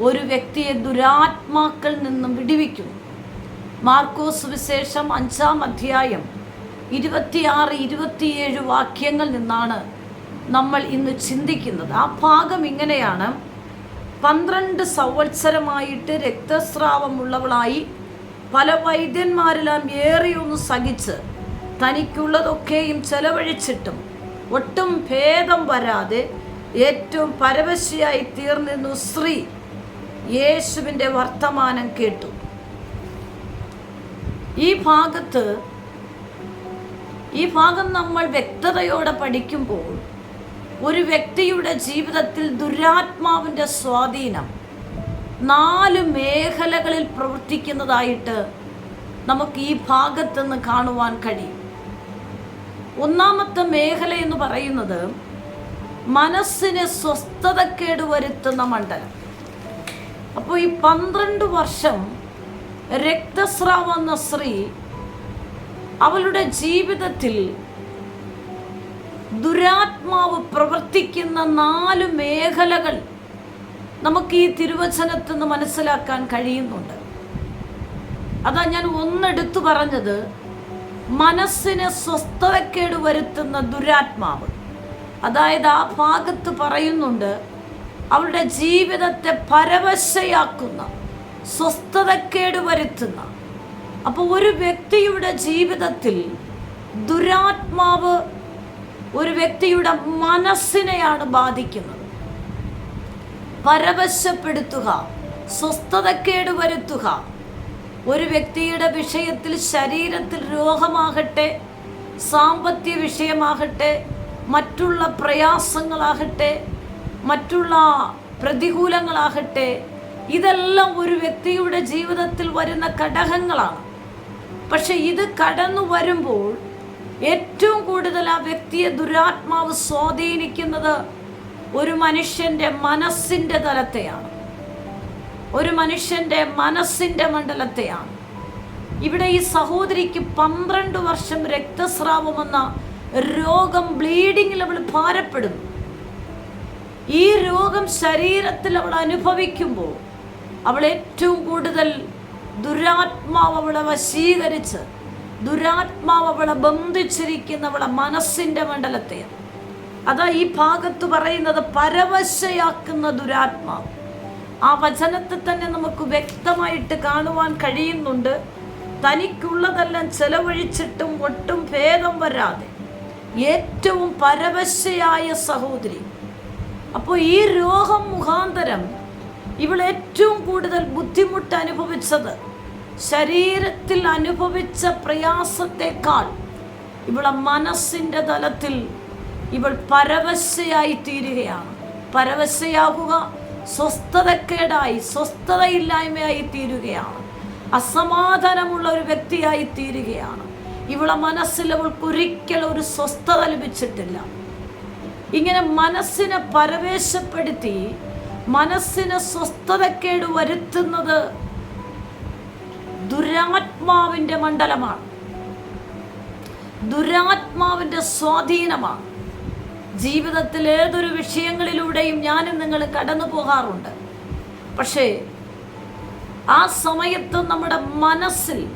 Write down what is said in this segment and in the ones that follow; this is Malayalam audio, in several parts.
ഒരു വ്യക്തിയെ ദുരാത്മാക്കൾ നിന്നും വിടിവിക്കുന്നു. മാർക്കോസ് വിശേഷം അഞ്ചാം അധ്യായം ഇരുപത്തിയാറ് ഇരുപത്തിയേഴ് വാക്യങ്ങൾ നിന്നാണ് നമ്മൾ ഇന്ന് ചിന്തിക്കുന്നത്. ആ ഭാഗം ഇങ്ങനെയാണ്. പന്ത്രണ്ട് സംവത്സരമായിട്ട് രക്തസ്രാവമുള്ളവളായി പല വൈദ്യന്മാരെല്ലാം ഏറെയൊന്ന് സഹിച്ച് തനിക്കുള്ളതൊക്കെയും ചെലവഴിച്ചിട്ടും ഒട്ടും ഭേദം വരാതെ ഏറ്റവും പരവശിയായി തീർന്നിരുന്നു സ്ത്രീ. യേശുവിന്റെ വർത്തമാനം കേട്ടു. ഈ ഭാഗത്ത് ഈ ഭാഗം നമ്മൾ വ്യക്തതയോടെ പഠിക്കുമ്പോൾ ഒരു വ്യക്തിയുടെ ജീവിതത്തിൽ ദുരാത്മാവിന്റെ സ്വാധീനം നാല് മേഖലകളിൽ പ്രവർത്തിക്കുന്നതായിട്ട് നമുക്ക് ഈ ഭാഗത്ത് നിന്ന് കാണുവാൻ കഴിയും. ഒന്നാമത്തെ മേഖല എന്ന് പറയുന്നത് മനസ്സിന് സ്വസ്ഥതക്കേട് വരുത്തുന്ന മണ്ഡലം. അപ്പോൾ ഈ പന്ത്രണ്ട് വർഷം രക്തസ്രാവ സ്ത്രീ അവളുടെ ജീവിതത്തിൽ ദുരാത്മാവ് പ്രവർത്തിക്കുന്ന നാല് മേഖലകൾ നമുക്ക് ഈ തിരുവചനത്തിൽ നിന്ന് മനസ്സിലാക്കാൻ കഴിയുന്നുണ്ട്. അതാ ഞാൻ ഒന്നെടുത്തു പറഞ്ഞത് മനസ്സിന് സ്വസ്ഥതക്കേട് വരുത്തുന്ന ദുരാത്മാവ്. അതായത് ആ ഭാഗത്ത് പറയുന്നുണ്ട് അവളുടെ ജീവിതത്തെ പരവശയാക്കുന്ന സ്വസ്ഥതക്കേട് വരുത്തുന്ന. അപ്പോൾ ഒരു വ്യക്തിയുടെ ജീവിതത്തിൽ ദുരാത്മാവ് ഒരു വ്യക്തിയുടെ മനസ്സിനെയാണ് ബാധിക്കുന്നത്. പരവശപ്പെടുത്തുക സ്വസ്ഥതക്കേട് വരുത്തുക. ഒരു വ്യക്തിയുടെ വിഷയത്തിൽ ശരീരത്തിൽ രോഗമാകട്ടെ സാമ്പത്തിക വിഷയമാകട്ടെ മറ്റുള്ള പ്രയാസങ്ങളാകട്ടെ മറ്റുള്ള പ്രതികൂലങ്ങളാകട്ടെ ഇതെല്ലാം ഒരു വ്യക്തിയുടെ ജീവിതത്തിൽ വരുന്ന ഘടകങ്ങളാണ്. പക്ഷെ ഇത് കടന്നു വരുമ്പോൾ ഏറ്റവും കൂടുതൽ ആ വ്യക്തിയെ ദുരാത്മാവ് സ്വാധീനിക്കുന്നത് ഒരു മനുഷ്യന്റെ മനസ്സിന്റെ തലത്തെയാണ്. ഒരു മനുഷ്യന്റെ മനസ്സിന്റെ മണ്ഡലത്തെയാണ്. ഇവിടെ ഈ സഹോദരിക്ക് പന്ത്രണ്ട് വർഷം രക്തസ്രാവമെന്ന രോഗം ബ്ലീഡിങ്ങിൽ അവൾ ഭാരപ്പെടുന്നു. ഈ രോഗം ശരീരത്തിൽ അവൾ അനുഭവിക്കുമ്പോൾ അവൾ ഏറ്റവും കൂടുതൽ ദുരാത്മാവ് അവളെ വശീകരിച്ച് ദുരാത്മാവ് അവളെ ബന്ധിച്ചിരിക്കുന്ന അവളെ മനസ്സിന്റെ മണ്ഡലത്തെ അതാ ഈ ഭാഗത്ത് പറയുന്നത് പരവശയാക്കുന്ന ദുരാത്മാവ്. ആ വചനത്തെ തന്നെ നമുക്ക് വ്യക്തമായിട്ട് കാണുവാൻ കഴിയുന്നുണ്ട് തനിക്കുള്ളതെല്ലാം ചെലവഴിച്ചിട്ടും ഒട്ടും ഭേദം വരാതെ ഏറ്റവും പരവശയായ സഹോദരി അപ്പോൾ ഈ രോഗം മുഖാന്തരം ഇവൾ ഏറ്റവും കൂടുതൽ ബുദ്ധിമുട്ട് അനുഭവിച്ചത് ശരീരത്തിൽ അനുഭവിച്ച പ്രയാസത്തെക്കാൾ ഇവളെ മനസ്സിന്റെ തലത്തിൽ ഇവൾ പരവശയായി തീരുകയാണ്. പരവശയാകുക സ്വസ്ഥതക്കേടായി സ്വസ്ഥതയില്ലായ്മയായി തീരുകയാണ്. അസമാധാനമുള്ള ഒരു വ്യക്തിയായി തീരുകയാണ്. ഇവളെ മനസ്സിൽ അവൾക്കൊരിക്കലും ഒരു സ്വസ്ഥത ലഭിച്ചിട്ടില്ല. ഇങ്ങനെ മനസ്സിനെ പരവേശപ്പെടുത്തി മനസ്സിന് സ്വസ്ഥതക്കേട് വരുത്തുന്നത് ദുരാത്മാവിന്റെ മണ്ഡലമാണ്. ദുരാത്മാവിന്റെ സ്വാധീനമാണ്. ജീവിതത്തിൽ ഏതൊരു വിഷയങ്ങളിലൂടെയും ഞാനും നിങ്ങൾ കടന്നു പോകാറുണ്ട്. പക്ഷേ ആ സമയത്ത് നമ്മുടെ മനസ്സിൽ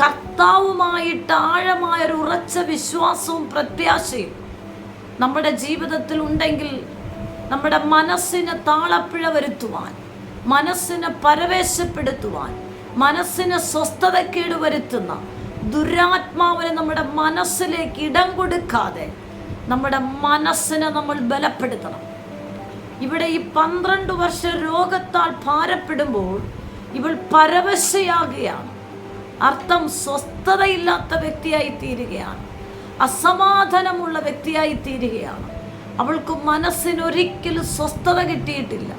കർത്താവുമായിട്ട് ആഴമായൊരു ഉറച്ച വിശ്വാസവും പ്രത്യാശയും നമ്മുടെ ജീവിതത്തിൽ ഉണ്ടെങ്കിൽ നമ്മുടെ മനസ്സിന് താളപ്പിഴ വരുത്തുവാൻ മനസ്സിനെ പരവേശപ്പെടുത്തുവാൻ മനസ്സിന് സ്വസ്ഥതക്കേട് വരുത്തുന്ന ദുരാത്മാവിനെ നമ്മുടെ മനസ്സിലേക്ക് ഇടം കൊടുക്കാതെ നമ്മുടെ മനസ്സിനെ നമ്മൾ ബലപ്പെടുത്തണം. ഇവിടെ ഈ പന്ത്രണ്ട് വർഷ രോഗത്താൽ ഭാരപ്പെടുമ്പോൾ ഇവൾ പരവശയാകുകയാണ്. അർത്ഥം സ്വസ്ഥതയില്ലാത്ത വ്യക്തിയായി തീരുകയാണ് അസമാധാനമുള്ള വ്യക്തിയായി തീരുകയാണ്. അവൾക്ക് മനസ്സിനൊരിക്കലും സ്വസ്ഥത കിട്ടിയിട്ടില്ല.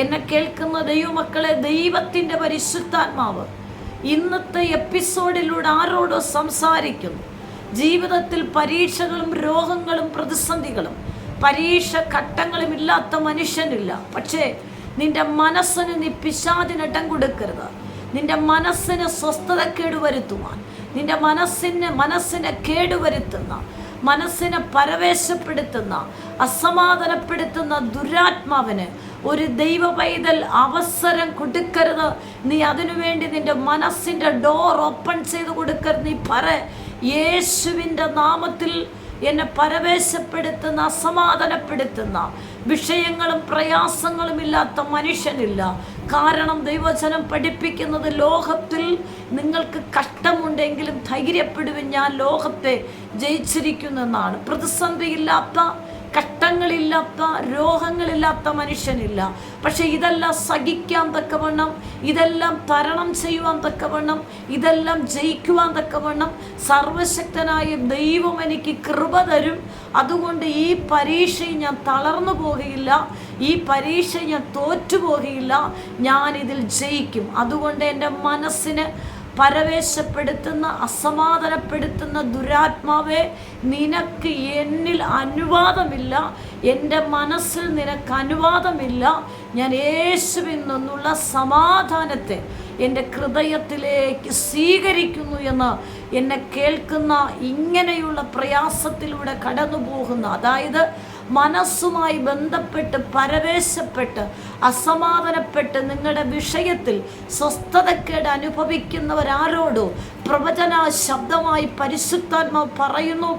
എന്നെ കേൾക്കുന്ന ദൈവമക്കളെ ദൈവത്തിന്റെ പരിശുദ്ധാത്മാവ് ഇന്നത്തെ എപ്പിസോഡിലൂടെ ആരോടോ സംസാരിക്കുന്നു. ജീവിതത്തിൽ പരീക്ഷകളും രോഗങ്ങളും പ്രതിസന്ധികളും പരീക്ഷ ഘട്ടങ്ങളും ഇല്ലാത്ത മനുഷ്യനില്ല. പക്ഷേ നിന്റെ മനസ്സിന് നീ പിശാദിനിടം കൊടുക്കരുത്. നിന്റെ മനസ്സിന് സ്വസ്ഥതക്കേട് വരുത്തുവാൻ നിന്റെ മനസ്സിന് മനസ്സിനെ കേടുവരുത്തുന്ന മനസ്സിനെ പരവേശപ്പെടുത്തുന്ന അസമാധാനപ്പെടുത്തുന്ന ദുരാത്മാവിന് ഒരു ദൈവ പൈതൽ അവസരം കൊടുക്കരുത്. നീ അതിനുവേണ്ടി നിന്റെ മനസ്സിന്റെ ഡോർ ഓപ്പൺ ചെയ്ത് കൊടുക്കരുത്. നീ പറ യേശുവിന്റെ നാമത്തിൽ എന്നെ പരവേശപ്പെടുത്തുന്ന അസമാധാനപ്പെടുത്തുന്ന വിഷയങ്ങളും പ്രയാസങ്ങളും ഇല്ലാത്ത മനുഷ്യനില്ല. കാരണം ദൈവചനം പഠിപ്പിക്കുന്നത് ലോകത്തിൽ നിങ്ങൾക്ക് കഷ്ടമുണ്ടെങ്കിലും ധൈര്യപ്പെടുവിൻ. ഞാൻ ലോകത്തെ ജയിച്ചിരിക്കുന്നെന്നാണ്. പ്രതിസന്ധിയില്ലാത്ത കഷ്ടങ്ങളില്ലാത്ത രോഗങ്ങളില്ലാത്ത മനുഷ്യനില്ല. പക്ഷെ ഇതെല്ലാം സഹിക്കാൻ തക്കവണ്ണം ഇതെല്ലാം തരണം ചെയ്യുവാൻ തക്കവണ്ണം ഇതെല്ലാം ജയിക്കുവാൻ തക്കവണ്ണം സർവശക്തനായ ദൈവം എനിക്ക് കൃപ തരും. അതുകൊണ്ട് ഈ പരീക്ഷയിൽ ഞാൻ തളർന്നു പോകുകയില്ല. ഈ പരീക്ഷ ഞാൻ തോറ്റുപോകുകയില്ല. ഞാനിതിൽ ജയിക്കും. അതുകൊണ്ട് എന്റെ മനസ്സിന് പരവേശപ്പെടുത്തുന്ന അസമാധാനപ്പെടുത്തുന്ന ദുരാത്മാവെ നിനക്ക് എന്നിൽ അനുവാദമില്ല. എന്റെ മനസ്സിൽ നിനക്ക് അനുവാദമില്ല. ഞാൻ യേശുവിൽ നിന്നുള്ള സമാധാനത്തെ എന്റെ ഹൃദയത്തിലേക്ക് സ്വീകരിക്കുന്നു എന്ന് എന്നെ കേൾക്കുന്ന ഇങ്ങനെയുള്ള പ്രയാസത്തിലൂടെ കടന്നു പോകുന്ന അതായത് മനസ്സുമായി ബന്ധപ്പെട്ട് പരവേശപ്പെട്ട് അസമാധാനപ്പെട്ട് നിങ്ങളുടെ വിഷയത്തിൽ സ്വസ്ഥതക്കേട് അനുഭവിക്കുന്നവരാരോടോ പ്രവചന ശബ്ദമായി പരിശുദ്ധാത്മാവ് പറയുന്നു.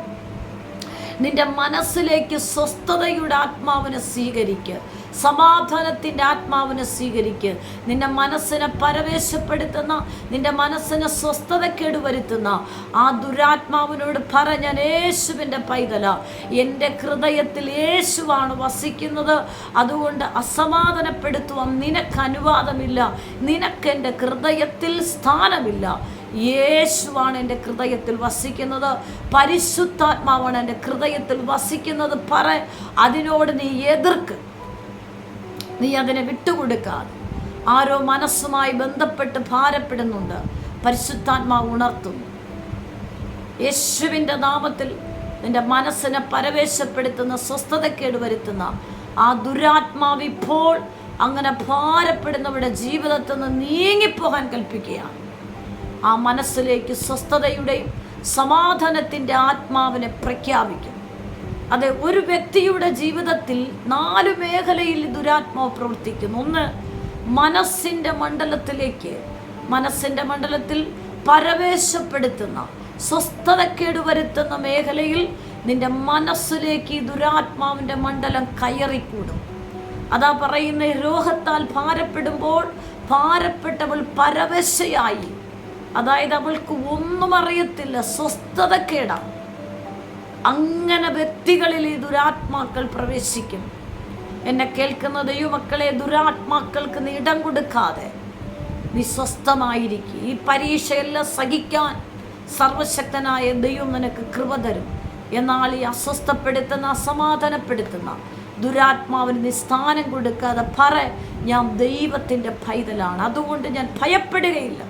നിന്റെ മനസ്സിലേക്ക് സ്വസ്ഥതയുടെ ആത്മാവിനെ സ്വീകരിക്കുക സമാധാനത്തിന്റെ ആത്മാവിനെ സ്വീകരിക്കുക നിന്റെ മനസ്സിനെ പരവേശപ്പെടുത്തുന്ന നിന്റെ മനസ്സിനെ സ്വസ്ഥതക്കേട് വരുത്തുന്ന ആ ദുരാത്മാവിനോട് പറ ഞാൻ യേശുവിന്റെ പൈതല. എന്റെ ഹൃദയത്തിൽ യേശുവാണ് വസിക്കുന്നത്. അതുകൊണ്ട് അസമാധാനപ്പെടുത്തുവാൻ നിനക്ക് അനുവാദമില്ല. നിനക്ക് എന്റെ ഹൃദയത്തിൽ സ്ഥാനമില്ല. യേശുവാണ് എന്റെ ഹൃദയത്തിൽ വസിക്കുന്നത്. പരിശുദ്ധാത്മാവാണ് എന്റെ ഹൃദയത്തിൽ വസിക്കുന്നത്. പറ അതിനോട് നീ എതിർക്ക് നീ അതിനെ വിട്ടുകൊടുക്കാതെ ആരോ മനസ്സുമായി ബന്ധപ്പെട്ട് ഭാരപ്പെടുന്നുണ്ട്. പരിശുദ്ധാത്മാവ് ഉണർത്തുന്നു. യേശുവിന്റെ നാമത്തിൽ നിന്റെ മനസ്സിനെ പരവേശപ്പെടുത്തുന്ന സ്വസ്ഥതക്കേട് വരുത്തുന്ന ആ ദുരാത്മാവ് ഇപ്പോൾ അങ്ങനെ ഭാരപ്പെടുന്നവരുടെ ജീവിതത്തിൽ നിന്ന് നീങ്ങിപ്പോകാൻ കൽപ്പിക്കുകയാണ്. ആ മനസ്സിലേക്ക് സ്വസ്ഥതയുടെയും സമാധാനത്തിന്റെ ആത്മാവിനെ പ്രഖ്യാപിക്കും. അതെ ഒരു വ്യക്തിയുടെ ജീവിതത്തിൽ നാല് മേഖലയിൽ ദുരാത്മാവ് പ്രവർത്തിക്കുന്നു. ഒന്ന് മനസ്സിന്റെ മണ്ഡലത്തിലേക്ക്. മനസ്സിന്റെ മണ്ഡലത്തിൽ പരവേശപ്പെടുത്തുന്ന സ്വസ്ഥതക്കേട് വരുത്തുന്ന മേഖലയിൽ നിന്റെ മനസ്സിലേക്ക് ഈ ദുരാത്മാവിന്റെ മണ്ഡലം കയറിക്കൂടും. അതാ പറയുന്ന രോഗത്താൽ ഭാരപ്പെടുമ്പോൾ ഭാരപ്പെട്ടവൾ പരവശയായി. അതായത് അവൾക്ക് ഒന്നും അറിയത്തില്ല സ്വസ്ഥതക്കേടാണ് അങ്ങനെ വ്യക്തികളിൽ ഈ ദുരാത്മാക്കൾ പ്രവേശിക്കും. എന്നെ കേൾക്കുന്ന ദൈവമക്കളെ ദുരാത്മാക്കൾക്ക് നീ ഇടം കൊടുക്കാതെ നീ ഈ പരീക്ഷയെല്ലാം സഹിക്കാൻ സർവശക്തനായ ദൈവം നിനക്ക് കൃപ തരും. എന്നാൽ ഈ അസ്വസ്ഥപ്പെടുത്തുന്ന അസമാധാനപ്പെടുത്തുന്ന ദുരാത്മാവിന് നീ സ്ഥാനം കൊടുക്കാതെ പറ ഞാൻ ദൈവത്തിന്റെ ഭൈതലാണ് അതുകൊണ്ട് ഞാൻ ഭയപ്പെടുകയില്ല.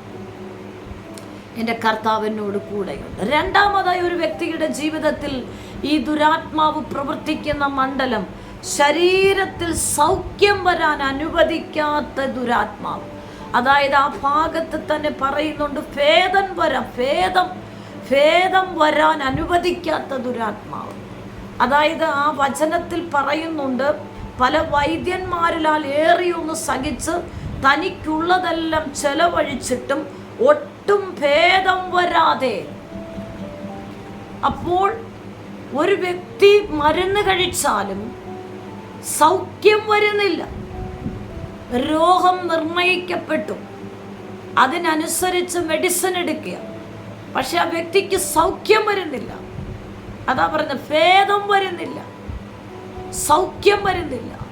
എന്റെ കർത്താവിനോട് കൂടെയുണ്ട്. രണ്ടാമതായി ഒരു വ്യക്തിയുടെ ജീവിതത്തിൽ ഈ ദുരാത്മാവ് പ്രവർത്തിക്കുന്ന മണ്ഡലം ശരീരത്തിൽ സൗഖ്യം വരാൻ അനുവദിക്കാത്ത ദുരാത്മാവ്. അതായത് ആ ഭാഗത്ത് തന്നെ പറയുന്നുണ്ട് ഭേദം വരാം ഭേദം ഭേദം വരാൻ അനുവദിക്കാത്ത ദുരാത്മാവ്. അതായത് ആ വചനത്തിൽ പറയുന്നുണ്ട് പല വൈദ്യന്മാരിലാൽ ഏറിയൊന്ന് സഹിച്ച് തനിക്കുള്ളതെല്ലാം ചെലവഴിച്ചിട്ടും ഒട്ടും ഭേദം വരാതെ. അപ്പോൾ ഒരു വ്യക്തി മരുന്ന് കഴിച്ചാലും സൗഖ്യം വരുന്നില്ല. രോഗം നിർണയിക്കപ്പെട്ടു. അതിനനുസരിച്ച് മെഡിസിൻ എടുക്കുക. പക്ഷെ ആ വ്യക്തിക്ക് സൗഖ്യം വരുന്നില്ല. അതാ പറഞ്ഞ ഭേദം വരുന്നില്ല. സൗഖ്യം വരുന്നില്ല.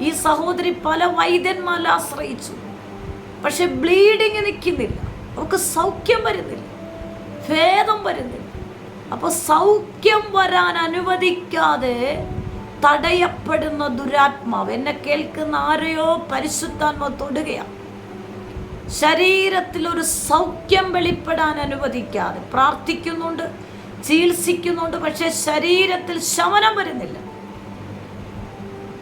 ഈ സഹോദരി പല വൈദ്യന്മാരെ ആശ്രയിച്ചു. പക്ഷെ ബ്ലീഡിങ് നിൽക്കുന്നില്ല. അവർക്ക് സൗഖ്യം വരുന്നില്ല. ഭേദം വരുന്നില്ല. അപ്പോൾ സൗഖ്യം വരാൻ അനുവദിക്കാതെ തടയപ്പെടുന്ന ദുരാത്മാവ് എന്നെ കേൾക്കുന്ന ആരെയോ പരിശുദ്ധാത്മ തൊടുകയാണ്. ശരീരത്തിൽ ഒരു സൗഖ്യം വെളിപ്പെടാൻ അനുവദിക്കാതെ പ്രാർത്ഥിക്കുന്നുണ്ട് ചികിത്സിക്കുന്നുണ്ട് പക്ഷെ ശരീരത്തിൽ ശമനം വരുന്നില്ല.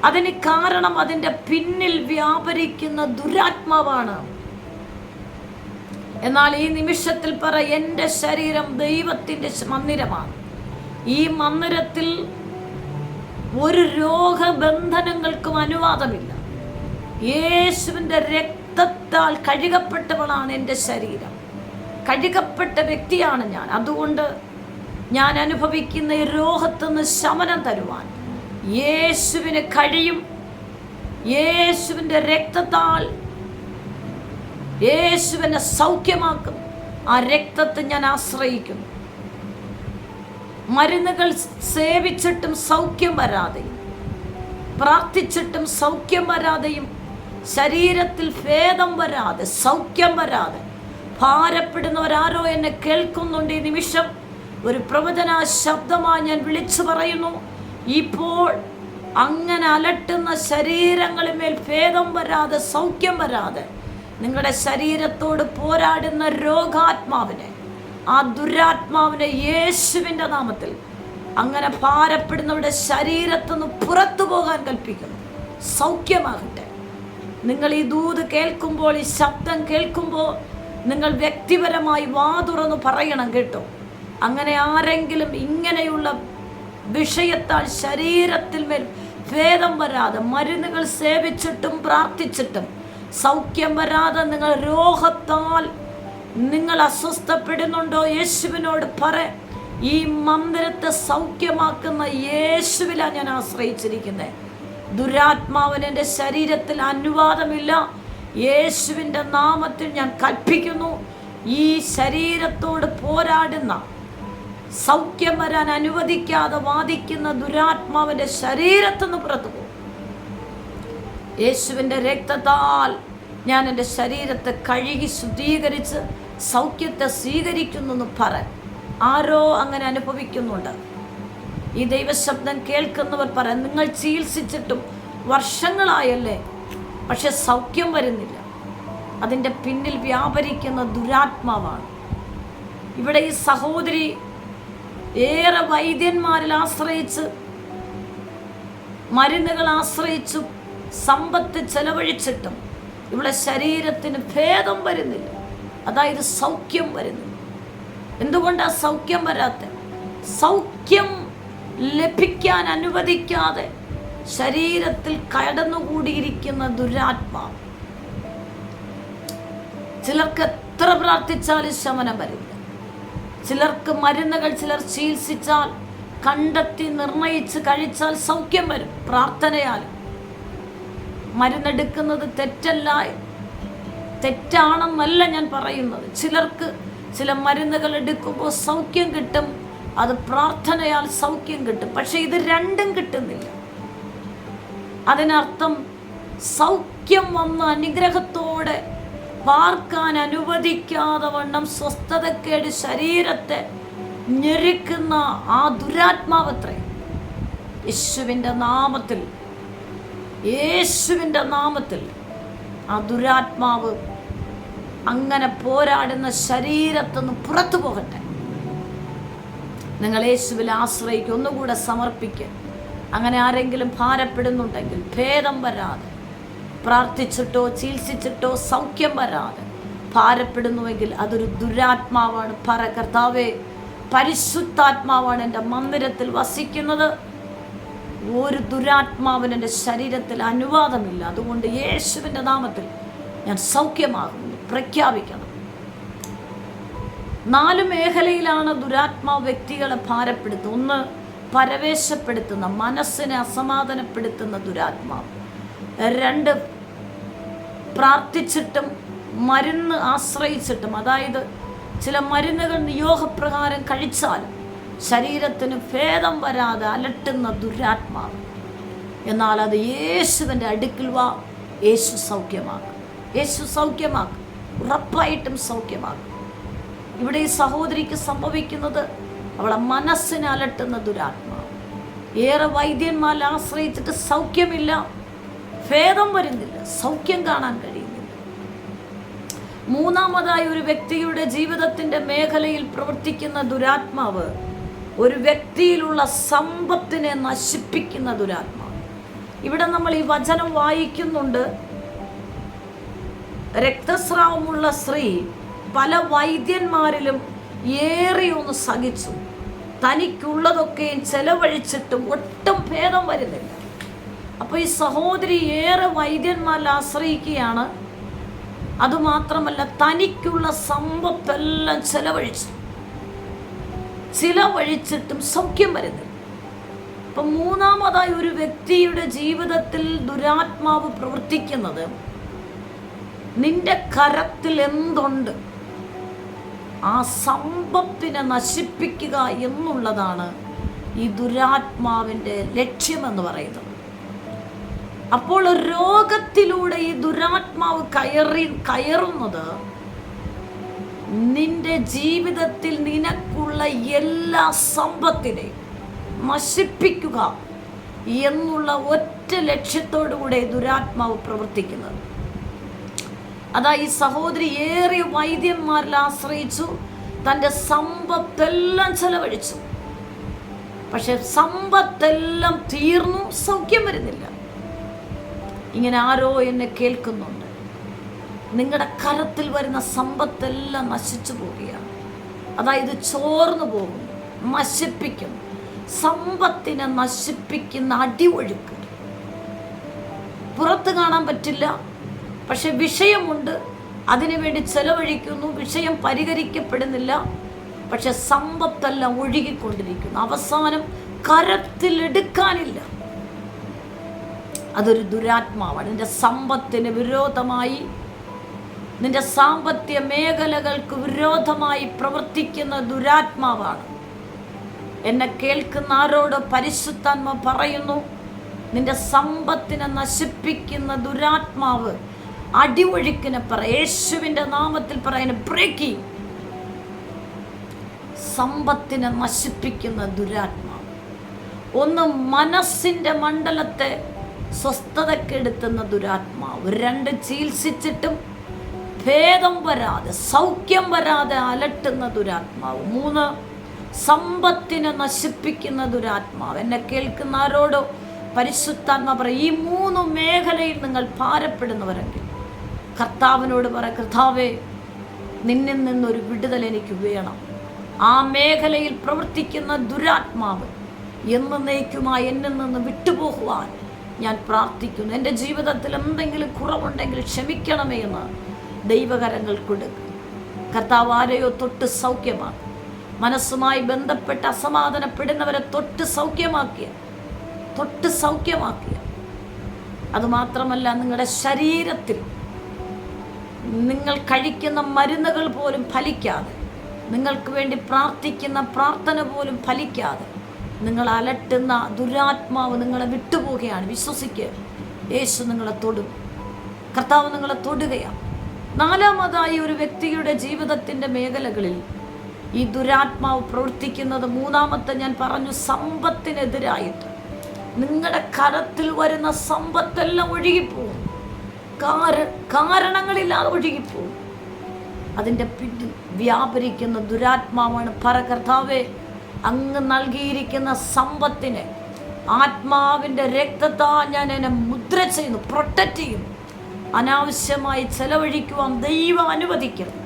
അതിന് കാരണം അതിന്റെ പിന്നിൽ വ്യാപരിക്കുന്ന ദുരാത്മാവാണ് എന്നാൽ ഈ നിമിഷത്തിൽ പറ എന്റെ ശരീരം ദൈവത്തിന്റെ മന്ദിരമാണ്. ഈ മന്ദിരത്തിൽ ഒരു രോഗബന്ധനങ്ങൾക്കും അനുവാദമില്ല. യേശുവിന്റെ രക്തത്താൽ കഴുകപ്പെട്ടവളാണ് എന്റെ ശരീരം. കഴുകപ്പെട്ട വ്യക്തിയാണ് ഞാൻ. അതുകൊണ്ട് ഞാൻ അനുഭവിക്കുന്ന ഈ രോഗത്തുനിന്ന് ശമനം തരുവാൻ യേശുവിന് കഴിയും. യേശുവിന്റെ രക്തത്താൽ യേശുവിനെ സൗഖ്യമാക്കും ആ രക്തത്തെ ഞാൻ ആശ്രയിക്കുന്നു. മരുന്നുകൾ സേവിച്ചിട്ടും സൗഖ്യം വരാതെയും പ്രാർത്ഥിച്ചിട്ടും സൗഖ്യം വരാതെയും ശരീരത്തിൽ ഭേദം വരാതെ സൗഖ്യം വരാതെ ഭാരപ്പെടുന്നവരാരോ എന്നെ കേൾക്കുന്നുണ്ട് ഈ നിമിഷം. ഒരു പ്രവചന ശബ്ദമായി ഞാൻ വിളിച്ചു പറയുന്നു. ഇപ്പോൾ അങ്ങനെ അലട്ടുന്ന ശരീരങ്ങളിന്മേൽ ഭേദം വരാതെ സൗഖ്യം വരാതെ നിങ്ങളുടെ ശരീരത്തോട് പോരാടുന്ന രോഗാത്മാവിനെ ആ ദുരാത്മാവിനെ യേശുവിന്റെ നാമത്തിൽ അങ്ങനെ ഭാരപ്പെടുന്നവരുടെ ശരീരത്തുനിന്ന് പുറത്തു പോകാൻ കൽപ്പിക്കുന്നു. സൗഖ്യമാകട്ടെ. നിങ്ങൾ ഈ ദൂത് കേൾക്കുമ്പോൾ ഈ ശബ്ദം കേൾക്കുമ്പോൾ നിങ്ങൾ വ്യക്തിപരമായി വാ തുറന്ന് പറയണം കേട്ടോ. അങ്ങനെ ആരെങ്കിലും ഇങ്ങനെയുള്ള വിഷയത്താൽ ശരീരത്തിൽ മേൽ ഭേദം വരാതെ മരുന്നുകൾ സേവിച്ചിട്ടും പ്രാർത്ഥിച്ചിട്ടും സൗഖ്യം വരാതെ നിങ്ങൾ രോഗത്താൽ നിങ്ങൾ അസ്വസ്ഥപ്പെടുന്നുണ്ടോ? യേശുവിനോട് പറ. ഈ മന്ദിരത്തെ സൗഖ്യമാക്കുന്ന യേശുവിലാണ് ഞാൻ ആശ്രയിച്ചിരിക്കുന്നത് ദുരാത്മാവിന് എന്റെ ശരീരത്തിൽ അനുവാദമില്ല. യേശുവിന്റെ നാമത്തിൽ ഞാൻ കൽപ്പിക്കുന്നു. ഈ ശരീരത്തോട് പോരാടുന്ന സൗഖ്യം വരാൻ അനുവദിക്കാതെ വാദിക്കുന്ന ദുരാത്മാവിന്റെ ശരീരത്തുനിന്ന് പുറത്തു പോകും. യേശുവിന്റെ രക്തത്താൽ ഞാൻ എന്റെ ശരീരത്തെ കഴുകി ശുദ്ധീകരിച്ച് സൗഖ്യത്തെ സ്വീകരിക്കുന്നു എന്ന് പറ. ആരോ അങ്ങനെ അനുഭവിക്കുന്നുണ്ട്. ഈ ദൈവശബ്ദം കേൾക്കുന്നവർ പറ നിങ്ങൾ ചികിത്സിച്ചിട്ടും വർഷങ്ങളായല്ലേ? പക്ഷെ സൗഖ്യം വരുന്നില്ല. അതിന്റെ പിന്നിൽ വ്യാപരിക്കുന്ന ദുരാത്മാവാണ്. ഇവിടെ ഈ സഹോദരി ഏറെ വൈദ്യന്മാരിൽ ആശ്രയിച്ച് മരുന്നുകൾ ആശ്രയിച്ചു സമ്പത്ത് ചെലവഴിച്ചിട്ടും ഇവിടെ ശരീരത്തിന് ഭേദം വരുന്നില്ല. അതായത് സൗഖ്യം വരുന്നു എന്തുകൊണ്ടാണ് സൗഖ്യം വരാത്ത? സൗഖ്യം ലഭിക്കാൻ അനുവദിക്കാതെ ശരീരത്തിൽ കടന്നുകൂടിയിരിക്കുന്ന ദുരാത്മാ ചിലർക്ക് എത്ര പ്രാർത്ഥിച്ചാലും ശമനം വരില്ല. ചിലർക്ക് മരുന്നുകൾ ചിലർ ചികിത്സിച്ചാൽ കണ്ടെത്തി നിർണയിച്ച് കഴിച്ചാൽ സൗഖ്യം വരും പ്രാർത്ഥനയാൽ മരുന്നെടുക്കുന്നത് തെറ്റല്ല. തെറ്റാണെന്നല്ല ഞാൻ പറയുന്നത്. ചിലർക്ക് ചില മരുന്നുകൾ എടുക്കുമ്പോൾ സൗഖ്യം കിട്ടും. അത് പ്രാർത്ഥനയാൽ സൗഖ്യം കിട്ടും. പക്ഷെ ഇത് രണ്ടും കിട്ടുന്നില്ല. അതിനർത്ഥം സൗഖ്യം വന്ന അനുഗ്രഹത്തോടെ പാർക്കാൻ അനുവദിക്കാതെ വണ്ണം സ്വസ്ഥതക്കേട് ശരീരത്തെ ഞെരുക്കുന്ന ആ ദുരാത്മാവത്രേ. യേശുവിന്റെ നാമത്തിൽ യേശുവിന്റെ നാമത്തിൽ ആ ദുരാത്മാവ് അങ്ങനെ പോരാടുന്ന ശരീരത്തുനിന്ന് പുറത്തു പോകട്ടെ. നിങ്ങൾ യേശുവിൽ ആശ്രയിക്കുക ഒന്നുകൂടെ സമർപ്പിക്കുക. അങ്ങനെ ആരെങ്കിലും ഭാരപ്പെടുന്നുണ്ടെങ്കിൽ ഭേദം വരാതെ പ്രാർത്ഥിച്ചിട്ടോ ചികിത്സിച്ചിട്ടോ സൗഖ്യം വരാതെ ഭാരപ്പെടുന്നുവെങ്കിൽ അതൊരു ദുരാത്മാവാണ്. പറ കർത്താവേ പരിശുദ്ധാത്മാവാണ് എന്റെ മന്ദിരത്തിൽ വസിക്കുന്നത്. ഒരു ദുരാത്മാവിന് എന്റെ ശരീരത്തിൽ അനുവാദമില്ല. അതുകൊണ്ട് യേശുവിന്റെ നാമത്തിൽ ഞാൻ സൗഖ്യമാകുന്നു പ്രഖ്യാപിക്കണം നാല് മേഖലയിലാണ് ദുരാത്മാവ് വ്യക്തികളെ ഭാരപ്പെടുത്തുന്നത്. ഒന്ന് പരവേശപ്പെടുത്തുന്ന മനസ്സിനെ അസമാധാനപ്പെടുത്തുന്ന ദുരാത്മാവ്. രണ്ട് പ്രാർത്ഥിച്ചിട്ടും മരുന്ന് ആശ്രയിച്ചിട്ടും അതായത് ചില മരുന്നുകൾ നിയോഗപ്രകാരം കഴിച്ചാലും ശരീരത്തിന് ഭേദം വരാതെ അലട്ടുന്ന ദുരാത്മാവ്. എന്നാൽ അത് യേശുവിന്റെ അടുക്കിൽ വാ യേശു സൗഖ്യമാക്കും. യേശു സൗഖ്യമാക്കും. ഉറപ്പായിട്ടും സൗഖ്യമാക്കും. ഇവിടെ ഈ സഹോദരിക്ക് സംഭവിക്കുന്നത് അവളെ മനസ്സിനെ അലട്ടുന്ന ദുരാത്മാവ്. ഏറെ വൈദ്യന്മാരെ ആശ്രയിച്ചിട്ട് സൗഖ്യമില്ല. ഭേദം വരുന്നില്ല. സൗഖ്യം കാണാൻ കഴിയുന്നില്ല. മൂന്നാമതായി ഒരു വ്യക്തിയുടെ ജീവിതത്തിന്റെ മേഖലയിൽ പ്രവർത്തിക്കുന്ന ദുരാത്മാവ് ഒരു വ്യക്തിയിലുള്ള സമ്പത്തിനെ നശിപ്പിക്കുന്ന ദുരാത്മാവ് ഇവിടെ നമ്മൾ ഈ വചനം വായിക്കുന്നുണ്ട്. രക്തസ്രാവമുള്ള സ്ത്രീ പല വൈദ്യന്മാരിലും ഏറെ ഒന്ന് സഹിച്ചു. തനിക്കുള്ളതൊക്കെയും ചെലവഴിച്ചിട്ടും ഒട്ടും ഭേദം വരുന്നില്ല. അപ്പോൾ ഈ സഹോദരി ഏറെ വൈദ്യന്മാരിൽ ആശ്രയിക്കുകയാണ്. അതുമാത്രമല്ല തനിക്കുള്ള സമ്പത്തെല്ലാം ചെലവഴിച്ചു. ചിലവഴിച്ചിട്ടും സൗഖ്യം വരുന്നില്ല. അപ്പം മൂന്നാമതായി ഒരു വ്യക്തിയുടെ ജീവിതത്തിൽ ദുരാത്മാവ് പ്രവർത്തിക്കുന്നത് നിന്റെ കരത്തിൽ എന്തുണ്ട്? ആ സമ്പത്തിനെ നശിപ്പിക്കുക എന്നുള്ളതാണ് ഈ ദുരാത്മാവിന്റെ ലക്ഷ്യമെന്ന് പറയുന്നത്. അപ്പോൾ രോഗത്തിലൂടെ ഈ ദുരാത്മാവ് കയറി കയറുന്നത് നിന്റെ ജീവിതത്തിൽ നിനക്കുള്ള എല്ലാ സമ്പത്തിനെ നശിപ്പിക്കുക എന്നുള്ള ഒറ്റ ലക്ഷ്യത്തോടു കൂടെ ദുരാത്മാവ് പ്രവർത്തിക്കുന്നത്. അതാ ഈ സഹോദരി ഏറിയ വൈദ്യന്മാരിൽ ആശ്രയിച്ചു തന്റെ സമ്പത്തെല്ലാം ചെലവഴിച്ചു. പക്ഷെ സമ്പത്തെല്ലാം തീർന്നു സൗഖ്യം വരുന്നില്ല. ഇങ്ങനെ ആരോ എന്നെ കേൾക്കുന്നുണ്ട്. നിങ്ങളുടെ കരത്തിൽ വരുന്ന സമ്പത്തെല്ലാം നശിച്ചു പോവുകയാണ്. അതായത് ചോർന്നു പോകും നശിപ്പിക്കും. സമ്പത്തിനെ നശിപ്പിക്കുന്ന അടിയൊഴുക്ക്. പുറത്ത് കാണാൻ പറ്റില്ല പക്ഷെ വിഷയമുണ്ട്. അതിനുവേണ്ടി ചെലവഴിക്കുന്നു വിഷയം പരിഹരിക്കപ്പെടുന്നില്ല. പക്ഷെ സമ്പത്തെല്ലാം ഒഴുകിക്കൊണ്ടിരിക്കുന്നു. അവസാനം കരത്തിലെടുക്കാനില്ല അതൊരു ദുരാത്മാവാണ്. എന്റെ സമ്പത്തിന് വിരോധമായി നിന്റെ സാമ്പത്തിക മേഖലകൾക്ക് വിരോധമായി പ്രവർത്തിക്കുന്ന ദുരാത്മാവാണ്. എന്നെ കേൾക്കുന്ന ആരോട് പരിശുദ്ധാത്മ പറയുന്നു നിന്റെ സമ്പത്തിനെ നശിപ്പിക്കുന്ന ദുരാത്മാവ് അടിമൊഴുക്കിനെ പറ യേശുവിന്റെ നാമത്തിൽ പറയുന്ന ബ്രേക്കി സമ്പത്തിനെ നശിപ്പിക്കുന്ന ദുരാത്മാവ്. ഒന്ന് മനസ്സിന്റെ മണ്ഡലത്തെ സ്വസ്ഥതക്കെടുത്തുന്ന ദുരാത്മാവ്. രണ്ട് ചികിത്സിച്ചിട്ടും ഭേദം വരാതെ സൗഖ്യം വരാതെ അലട്ടുന്ന ദുരാത്മാവ് മൂന്ന് സമ്പത്തിനെ നശിപ്പിക്കുന്ന ദുരാത്മാവ് എന്നെ കേൾക്കുന്ന ആരോടോ പരിശുദ്ധാത്മ പറയും ഈ മൂന്ന് മേഖലയിൽ നിങ്ങൾ ഭാരപ്പെടുന്നവരെങ്കിൽ കർത്താവിനോട് പറ കർത്താവേ നിന്നിൽ നിന്നൊരു വിടുതൽ എനിക്ക് വേണം. ആ മേഖലയിൽ പ്രവർത്തിക്കുന്ന ദുരാത്മാവ് എന്നേക്കുമായി എന്നിൽ നിന്ന് വിട്ടുപോകുവാൻ ഞാൻ പ്രാർത്ഥിക്കുന്നു. എന്റെ ജീവിതത്തിൽ എന്തെങ്കിലും കുറവുണ്ടെങ്കിൽ ക്ഷമിക്കണമേ എന്ന് ദൈവകരങ്ങൾ കൊടുക്കും കർത്താവ് ആരെയോ തൊട്ട് സൗഖ്യമാണ് മനസ്സുമായി ബന്ധപ്പെട്ട് അസമാധാനപ്പെടുന്നവരെ തൊട്ട് സൗഖ്യമാക്കിയ. തൊട്ട് സൗഖ്യമാക്കിയ. അതുമാത്രമല്ല നിങ്ങളുടെ ശരീരത്തിൽ നിങ്ങൾ കഴിക്കുന്ന മരുന്നുകൾ പോലും ഫലിക്കാതെ നിങ്ങൾക്ക് വേണ്ടി പ്രാർത്ഥിക്കുന്ന പ്രാർത്ഥന പോലും ഫലിക്കാതെ നിങ്ങൾ അലട്ടുന്ന ദുരാത്മാവ് നിങ്ങളെ വിട്ടുപോവുകയാണ്. വിശ്വസിക്കുക യേശു നിങ്ങളെ തൊടും. കർത്താവ് നിങ്ങളെ തൊടുകയാണ്. നാലാമതായി ഒരു വ്യക്തിയുടെ ജീവിതത്തിന്റെ മേഖലകളിൽ ഈ ദുരാത്മാവ് പ്രവർത്തിക്കുന്നത് മൂന്നാമത്തെ ഞാൻ പറഞ്ഞു സമ്പത്തിനെതിരായിട്ട്. നിങ്ങളുടെ കരത്തിൽ വരുന്ന സമ്പത്തെല്ലാം ഒഴുകിപ്പോകും. കാര കാരണങ്ങളില്ലാതെ ഒഴുകിപ്പോകും. അതിന്റെ പിന്നിൽ വ്യാപരിക്കുന്ന ദുരാത്മാവാണ് പരകർത്താവെ. അങ്ങ് നൽകിയിരിക്കുന്ന സമ്പത്തിനെ ആത്മാവിന്റെ രക്തത്താ ഞാൻ എന്നെ മുദ്ര ചെയ്യുന്നു പ്രൊട്ടക്റ്റ് ചെയ്യുന്നു. അനാവശ്യമായി ചെലവഴിക്കുവാൻ ദൈവം അനുവദിക്കുന്നു.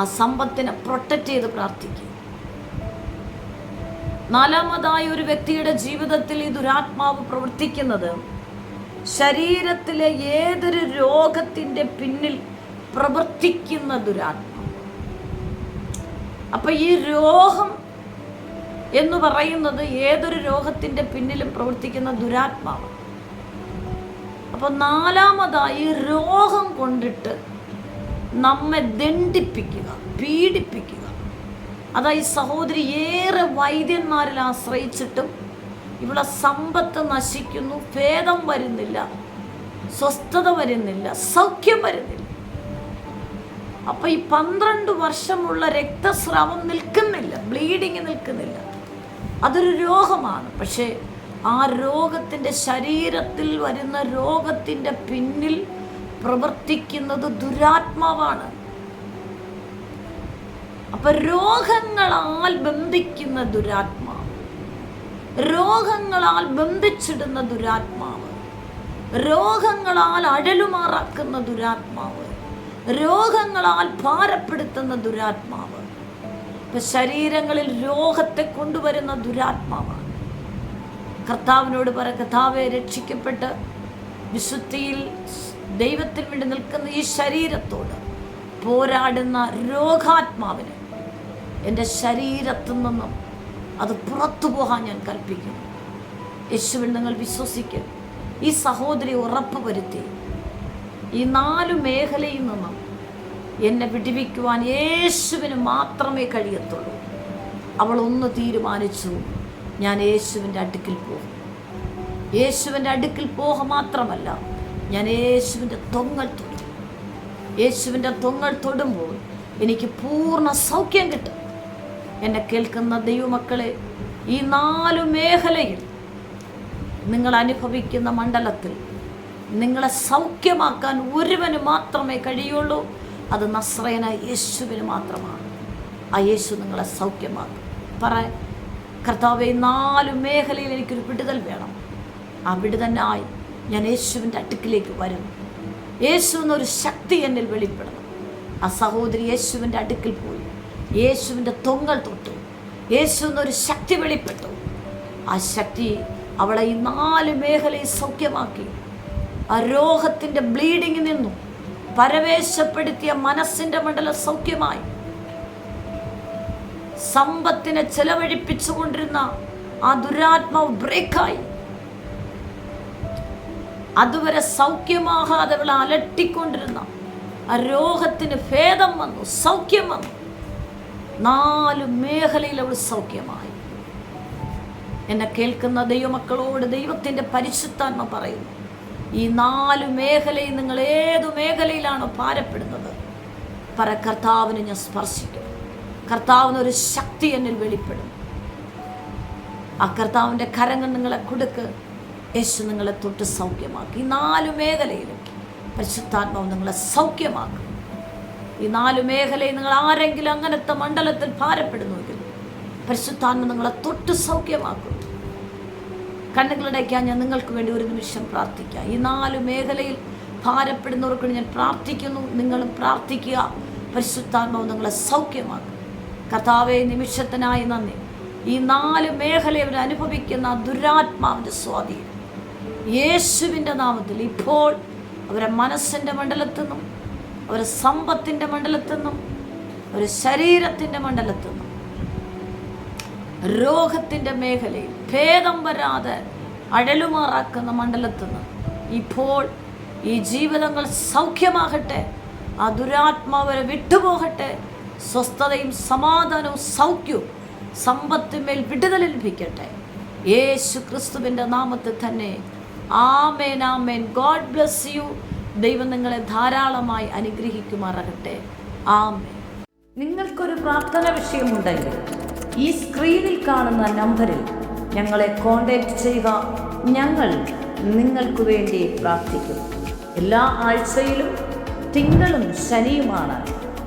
ആ സമ്പത്തിനെ പ്രൊട്ടക്റ്റ് ചെയ്ത് പ്രാർത്ഥിക്കുക. നാലാമതായി ഒരു വ്യക്തിയുടെ ജീവിതത്തിൽ ഈ ദുരാത്മാവ് പ്രവർത്തിക്കുന്നത് ശരീരത്തിലെ ഏതൊരു രോഗത്തിന്റെ പിന്നിൽ പ്രവർത്തിക്കുന്ന ദുരാത്മാവ്. അപ്പം ഈ രോഗം എന്ന് പറയുന്നത് ഏതൊരു രോഗത്തിന്റെ പിന്നിലും പ്രവർത്തിക്കുന്ന ദുരാത്മാവ് അപ്പൊ നാലാമതായി രോഗം കൊണ്ടിട്ട് നമ്മെ ദണ്ഡിപ്പിക്കുക പീഡിപ്പിക്കുക. അതായി സഹോദരി ഏറെ വൈദ്യന്മാരിൽ ആശ്രയിച്ചിട്ടും ഇവിടെ സമ്പത്ത് നശിക്കുന്നു ഭേദം വരുന്നില്ല സ്വസ്ഥത വരുന്നില്ല സൗഖ്യം വരുന്നില്ല. അപ്പൊ ഈ പന്ത്രണ്ട് വർഷമുള്ള രക്തസ്രാവം നിൽക്കുന്നില്ല ബ്ലീഡിങ് നിൽക്കുന്നില്ല. അതൊരു രോഗമാണ്. പക്ഷേ ആ രോഗത്തിന്റെ ശരീരത്തിൽ വരുന്ന രോഗത്തിന്റെ പിന്നിൽ പ്രവർത്തിക്കുന്നത് ദുരാത്മാവാണ്. അപ്പൊ രോഗങ്ങളാൽ ബന്ധിക്കുന്ന ദുരാത്മാവ്. രോഗങ്ങളാൽ ബന്ധിച്ചിടുന്ന ദുരാത്മാവ്. രോഗങ്ങളാൽ അഴലുമാറാക്കുന്ന ദുരാത്മാവ്. രോഗങ്ങളാൽ ഭാരപ്പെടുത്തുന്ന ദുരാത്മാവ്. ഇപ്പൊ ശരീരങ്ങളിൽ രോഗത്തെ കൊണ്ടുവരുന്ന ദുരാത്മാവാണ്. കർത്താവിനോട് പറ കർത്താവെ രക്ഷിക്കപ്പെട്ട് വിശുദ്ധിയിൽ ദൈവത്തിന് വേണ്ടി നിൽക്കുന്ന ഈ ശരീരത്തോട് പോരാടുന്ന രോഗാത്മാവിന് എന്റെ ശരീരത്തിൽ നിന്നും അത് പുറത്തു പോകാൻ ഞാൻ കൽപ്പിക്കുന്നു. യേശുവിൽ നിങ്ങൾ വിശ്വസിക്കും ഈ സഹോദരി ഉറപ്പ് വരുത്തി ഈ നാലു മേഖലയിൽ നിന്നും എന്നെ വിടിവിക്കുവാൻ യേശുവിന് മാത്രമേ കഴിയത്തുള്ളൂ. അവൾ ഒന്ന് തീരുമാനിച്ചു ഞാൻ യേശുവിന്റെ അടുക്കിൽ പോകും. യേശുവിന്റെ അടുക്കിൽ പോക മാത്രമല്ല ഞാൻ യേശുവിന്റെ തൊങ്ങൽ തൊടും. യേശുവിന്റെ തൊങ്ങൽ തൊടുമ്പോൾ എനിക്ക് പൂർണ സൗഖ്യം കിട്ടും. എന്നെ കേൾക്കുന്ന ദൈവമക്കളെ ഈ നാലു മേഖലയിൽ നിങ്ങൾ അനുഭവിക്കുന്ന മണ്ഡലത്തിൽ നിങ്ങളെ സൗഖ്യമാക്കാൻ ഒരുവന് മാത്രമേ കഴിയുള്ളൂ. അത് നസ്രയന യേശുവിന് മാത്രമാണ്. ആ യേശു നിങ്ങളെ സൗഖ്യമാക്കും. പറ കർത്താവ് നാല് മേഖലയിൽ എനിക്കൊരു വിടുതൽ വേണം. ആ വിടുതനായി ഞാൻ യേശുവിന്റെ അടുക്കിലേക്ക് വരും. യേശു എന്നൊരു ശക്തി എന്നിൽ വെളിപ്പെടണം ആ സഹോദരി യേശുവിന്റെ അടുക്കിൽ പോയി. യേശുവിന്റെ തൊങ്ങൽ തൊട്ടു. യേശു എന്നൊരു ശക്തി വെളിപ്പെട്ടു. ആ ശക്തി അവളെ ഈ നാല് മേഖലയിൽ സൗഖ്യമാക്കി. ആ രോഗത്തിന്റെ ബ്ലീഡിങ്ങിൽ നിന്നും പരവേശപ്പെടുത്തിയ മനസ്സിന്റെ മണ്ഡലം സൗഖ്യമായി. സമ്പത്തിനെ ചെലവഴിപ്പിച്ചുകൊണ്ടിരുന്ന ആ ദുരാത്മാവ് ബ്രേക്കായി. അതുവരെ സൗഖ്യമാകാതെ അവളെ അലട്ടിക്കൊണ്ടിരുന്ന ആ രോഗത്തിന് ഭേദം വന്നു സൗഖ്യം വന്നു. നാല് മേഖലയിൽ അവൾ സൗഖ്യമായി. എന്നെ കേൾക്കുന്ന ദൈവമക്കളോട് ദൈവത്തിന്റെ പരിശുദ്ധാത്മ പറയുന്നു ഈ നാല് മേഖലയിൽ നിങ്ങൾ ഏതു മേഖലയിലാണോ ഭാരപ്പെടുന്നത് പര കർത്താവിനെ ഞാൻ സ്പർശിക്കും. കർത്താവിന് ഒരു ശക്തി എന്നിൽ വെളിപ്പെടും. ആ കർത്താവിന്റെ കരങ്ങൾ നിങ്ങളെ കൊടുക്ക്. യേശു നിങ്ങളെ തൊട്ട് സൗഖ്യമാക്കി. ഈ നാല് മേഖലയിലും പരിശുദ്ധാത്മാവ് നിങ്ങളെ സൗഖ്യമാക്കും. ഈ നാല് മേഖലയിൽ നിങ്ങൾ ആരെങ്കിലും അങ്ങനത്തെ മണ്ഡലത്തിൽ ഭാരപ്പെടുന്നുവെങ്കിൽ പരിശുദ്ധാത്മ നിങ്ങളെ തൊട്ട് സൗഖ്യമാക്കും. കണ്ണുകളടയ്ക്കാൻ ഞാൻ നിങ്ങൾക്ക് വേണ്ടി ഒരു നിമിഷം പ്രാർത്ഥിക്കാം. ഈ നാല് മേഖലയിൽ ഭാരപ്പെടുന്നവർക്ക് ഞാൻ പ്രാർത്ഥിക്കുന്നു. നിങ്ങളും പ്രാർത്ഥിക്കുക. പരിശുദ്ധാത്മാവ് നിങ്ങളെ സൗഖ്യമാക്കും. കഥാവെ നിമിഷത്തിനായി നന്ദി. ഈ നാല് മേഖലയിൽ അനുഭവിക്കുന്ന ദുരാത്മാവിന്റെ സ്വാധീനം. യേശുവിന്റെ നാമത്തിൽ ഇപ്പോൾ അവരെ മനസ്സിന്റെ മണ്ഡലത്തു നിന്നും അവരെ സമ്പത്തിന്റെ മണ്ഡലത്തു നിന്നും അവരെ ശരീരത്തിന്റെ മണ്ഡലത്തു നിന്നും രോഗത്തിന്റെ മേഖലയിൽ ഭേദം വരാതെ അഴലുമാറാക്കുന്ന മണ്ഡലത്തു നിന്നും ഇപ്പോൾ ഈ ജീവിതങ്ങൾ സൗഖ്യമാകട്ടെ ആ ദുരാത്മാവരെ വിട്ടുപോകട്ടെ സ്വസ്ഥതയും സമാധാനവും സൗഖ്യവും സമ്പത്തിന്മേൽ വിടുതൽ ലഭിക്കട്ടെ. യേശു ക്രിസ്തുവിന്റെ നാമത്തിൽ തന്നെ. ആമേൻ ആമേൻ. ഗോഡ് ബ്ലസ് യു ദൈവം നിങ്ങളെ ധാരാളമായി അനുഗ്രഹിക്കുമാറാകട്ടെ. ആമേൻ. നിങ്ങൾക്കൊരു പ്രാർത്ഥന വിഷയമുണ്ടെങ്കിൽ ഈ സ്ക്രീനിൽ കാണുന്ന നമ്പറിൽ ഞങ്ങളെ കോൺടാക്റ്റ് ചെയ്യുക. ഞങ്ങൾ നിങ്ങൾക്ക് വേണ്ടി പ്രാർത്ഥിക്കും. എല്ലാ ആഴ്ചയിലും തിങ്കളും ശനിയുമാണ്.